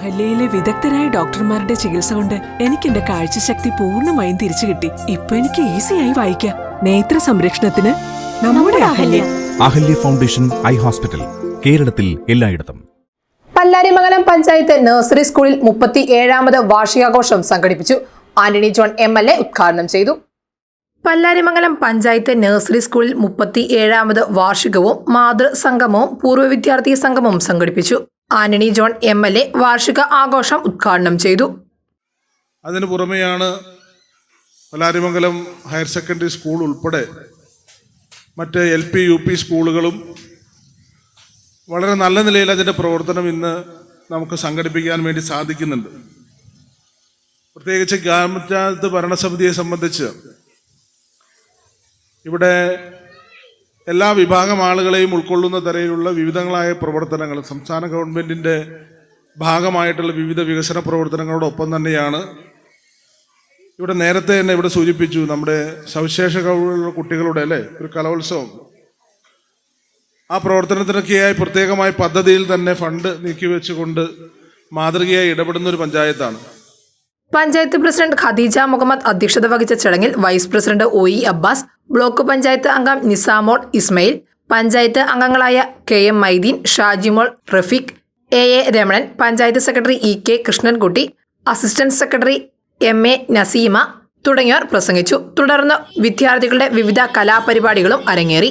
അഹല്യയിലെ വിദഗ്ധരായ ഡോക്ടർമാരുടെ ചികിത്സ കൊണ്ട് എനിക്ക് എന്റെ കാഴ്ചശക്തി പൂർണമായും തിരിച്ചു കിട്ടി. ഇപ്പൊ എനിക്ക് ഈസിയായി വായിക്കാം. നേത്ര സംരക്ഷണത്തിന് നമ്മുടെ Ahalya. Ahalya. Foundation eye hospital കേരളത്തിൽ എല്ലായിടത്തും. പല്ലാരിമംഗലം പഞ്ചായത്ത് നഴ്സറി സ്കൂളിൽ മുപ്പത്തി ഏഴാമത് വാർഷികാഘോഷം സംഘടിപ്പിച്ചു. Antony John M L A ഉദ്ഘാടനം ചെയ്തു. പല്ലാരിമംഗലം പഞ്ചായത്ത് നഴ്സറി സ്കൂളിൽ മുപ്പത്തി ഏഴാമത് വാർഷികവും മാതൃസംഗമവും പൂർവ വിദ്യാർത്ഥി സംഗമവും സംഘടിപ്പിച്ചു. Antony John M L A വാർഷിക ആഘോഷം ഉദ്ഘാടനം ചെയ്തു. അതിനു പുറമെയാണ് പലാരിമംഗലം ഹയർ സെക്കൻഡറി സ്കൂൾ ഉൾപ്പെടെ മറ്റ് എൽ പി യു പി സ്കൂളുകളും വളരെ നല്ല നിലയിൽ അതിന്റെ പ്രവർത്തനം ഇന്ന് നമുക്ക് സംഘടിപ്പിക്കാൻ വേണ്ടി സാധിക്കുന്നുണ്ട്. പ്രത്യേകിച്ച് ഗ്രാമപഞ്ചായത്ത് ഭരണസമിതിയെ സംബന്ധിച്ച് ഇവിടെ എല്ലാ വിഭാഗം ആളുകളെയും ഉൾക്കൊള്ളുന്ന തരത്തിലുള്ള വിവിധങ്ങളായ പ്രവർത്തനങ്ങൾ സംസ്ഥാന ഗവൺമെന്റിന്റെ ഭാഗമായിട്ടുള്ള വിവിധ വികസന പ്രവർത്തനങ്ങളോടൊപ്പം തന്നെയാണ്. ഇവിടെ നേരത്തെ തന്നെ ഇവിടെ സൂചിപ്പിച്ചു നമ്മുടെ സവിശേഷ കഴിവുള്ള കുട്ടികളുടെ അല്ലേ? ഒരു കലോത്സവം. ആ പ്രവർത്തനത്തിനൊക്കെയായി പ്രത്യേകമായ പദ്ധതിയിൽ തന്നെ ഫണ്ട് നീക്കി വെച്ചുകൊണ്ട് മാതൃകയായി ഇടപെടുന്ന ഒരു പഞ്ചായത്താണ്. പഞ്ചായത്ത് പ്രസിഡന്റ് ഖദീജ മുഹമ്മദ് അധ്യക്ഷത വഹിച്ച ചടങ്ങിൽ vice president O E Abbas block panchayat അംഗം നിസാമോൾ ഇസ്മയിൽ പഞ്ചായത്ത് അംഗങ്ങളായ K M Maideen Shajimol Rafeeq A A Ramanan panchayat secretary E K Krishnankutty assistant secretary M A Naseema തുടങ്ങിയവർ പ്രസംഗിച്ചു. തുടർന്ന് വിദ്യാർത്ഥികളുടെ വിവിധ കലാപരിപാടികളും അരങ്ങേറി.